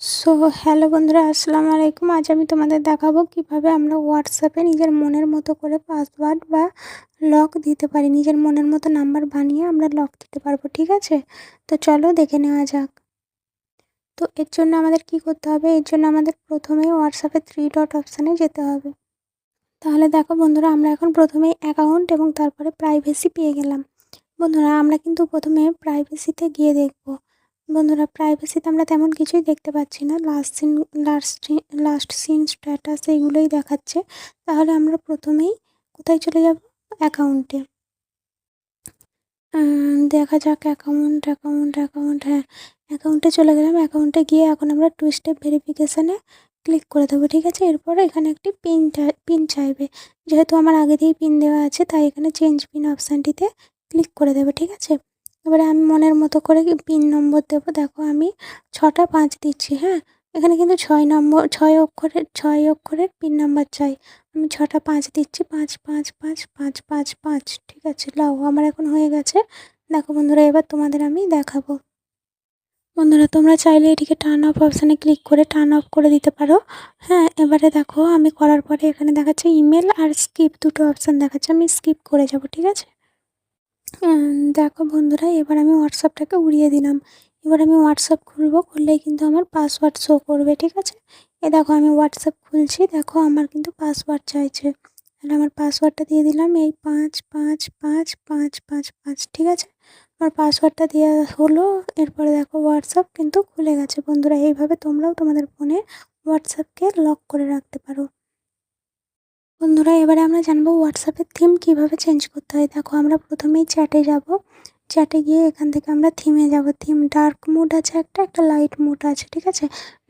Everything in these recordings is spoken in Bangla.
সো হ্যালো বন্ধুরা, আসসালামু আলাইকুম। আজ আমি তোমাদের দেখাবো কীভাবে আমরা হোয়াটসঅ্যাপে নিজের মনের মতো করে পাসওয়ার্ড বা লক দিতে পারি। নিজের মনের মতো নাম্বার বানিয়ে আমরা লক দিতে পারব, ঠিক আছে? তো চলো দেখে নেওয়া যাক। তো এর জন্য আমাদের কি করতে হবে? এর জন্য আমাদের প্রথমেই হোয়াটসঅ্যাপে থ্রি ডট অপশানে যেতে হবে। তাহলে দেখো বন্ধুরা, আমরা এখন প্রথমেই অ্যাকাউন্ট এবং তারপরে প্রাইভেসি পেয়ে গেলাম। বন্ধুরা, আমরা কিন্তু প্রথমে প্রাইভেসিতে গিয়ে দেখব। বন্ধুরা প্রাইভেসিতে আমরা তেমন কিছুই দেখতে পাচ্ছি না। Last seen last last seen status এইগুলোই দেখাচ্ছে। তাহলে আমরা প্রথমেই কোথায় চলে যাব? অ্যাকাউন্টে দেখা যাক অ্যাকাউন্ট অ্যাকাউন্ট অ্যাকাউন্ট হ্যাঁ অ্যাকাউন্টে চলে গেলাম। অ্যাকাউন্টে গিয়ে এখন আমরা টু স্টেপ ভেরিফিকেশানে ক্লিক করে দেবো, ঠিক আছে? এরপর এখানে একটি পিন পিন চাইবে। যেহেতু আমার আগে দিয়েই পিন দেওয়া আছে, তাই এখানে চেঞ্জ পিন অপশানটিতে ক্লিক করে দেবে, ঠিক আছে? এবারে আমি মনের মতো করে পিন নম্বর দেবো? দেখো আমি ছটা পাঁচ দিচ্ছি হ্যাঁ? এখানে কিন্তু ছয় নম্বর, ছয় অক্ষরের ছয় অক্ষরের পিন নাম্বার চাই। আমি ছটা পাঁচ দিচ্ছি, পাঁচ পাঁচ পাঁচ পাঁচ পাঁচ পাঁচ, ঠিক আছে? লাও, আমার এখন হয়ে গেছে। দেখো বন্ধুরা, এবার তোমাদের আমি দেখাবো। বন্ধুরা, তোমরা চাইলে এটিকে টার্ন অফ অপশানে ক্লিক করে টার্ন অফ করে দিতে পারো। হ্যাঁ এবারে দেখো, আমি করার পরে এখানে দেখাচ্ছে ইমেল আর স্কিপ দুটো অপশান দেখাচ্ছে। আমি স্কিপ করে যাব, ঠিক আছে? দেখো বন্ধুরা, এবার আমি হোয়াটসঅ্যাপটাকে উড়িয়ে দিলাম। এবার আমি হোয়াটসঅ্যাপ খুলবো, খুললেই কিন্তু আমার পাসওয়ার্ড শো করবে, ঠিক আছে? এ দেখো, আমি হোয়াটসঅ্যাপ খুলছি, দেখো আমার কিন্তু পাসওয়ার্ড চাইছে। তাহলে আমার পাসওয়ার্ডটা দিয়ে দিলাম এই পাঁচ পাঁচ পাঁচ পাঁচ পাঁচ পাঁচ, ঠিক আছে? আমার পাসওয়ার্ডটা দেওয়া হলো, এরপরে দেখো হোয়াটসঅ্যাপ কিন্তু খুলে গেছে। বন্ধুরা, এইভাবে তোমরাও তোমাদের ফোনে হোয়াটসঅ্যাপকে লক করে রাখতে পারো। বন্ধুরা, এবারে আমরা জানব হোয়াটসঅ্যাপের থিম কীভাবে চেঞ্জ করতে হয়। দেখো, আমরা প্রথমেই চ্যাটে যাব। চ্যাটে গিয়ে এখান থেকে আমরা থিমে যাব। থিম ডার্ক মুড আছে একটা একটা লাইট মুড আছে, ঠিক আছে?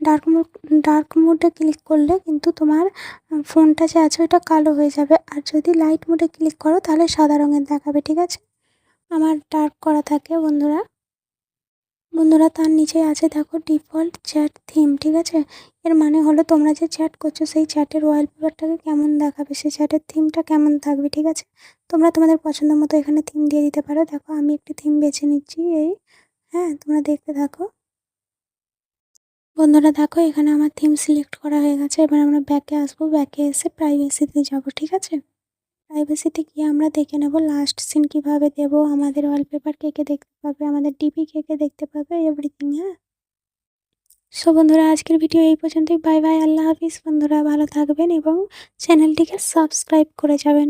ডার্ক মুড ডার্ক মুডে ক্লিক করলে কিন্তু তোমার ফোনটা যে আছে ওইটা কালো হয়ে যাবে। আর যদি লাইট মুডে ক্লিক করো তাহলে সাদা রঙের দেখাবে, ঠিক আছে? আমার ডার্ক করা থাকে বন্ধুরা। বন্ধুরা, তার নিচে আছে দেখো ডিফল্ট চ্যাট থিম, ঠিক আছে? এর মানে হলো তোমরা যে চ্যাট করছ, সেই চ্যাটের ওয়ালপেপারটাকে কেমন দেখাবে, সেই চ্যাটের থিমটা কেমন থাকবে, ঠিক আছে? তোমরা তোমাদের পছন্দ মতো এখানে থিম দিয়ে দিতে পারো। দেখো, আমি একটি থিম বেছে নিচ্ছি, এই হ্যাঁ তোমরা দেখতে থাকো। বন্ধুরা, দেখো, এখানে আমার থিম সিলেক্ট করা হয়ে গেছে। এবার আমরা ব্যাকে আসব, ব্যাকে এসে প্রাইভেসিতে যাব, ঠিক আছে? প্রাইভেসিতে গিয়ে আমরা দেখে নেব লাস্ট সিন কীভাবে দেব, আমাদের ওয়ালপেপার কে কে দেখতে পাবে, আমাদের ডিপি কে কে দেখতে পাবে এভরিথিং হ্যাঁ? সো বন্ধুরা, আজকের ভিডিও এই পর্যন্তই। বাই বাই আল্লাহ হাফিজ। বন্ধুরা, ভালো থাকবেন এবং চ্যানেলটিকে সাবস্ক্রাইব করে যাবেন।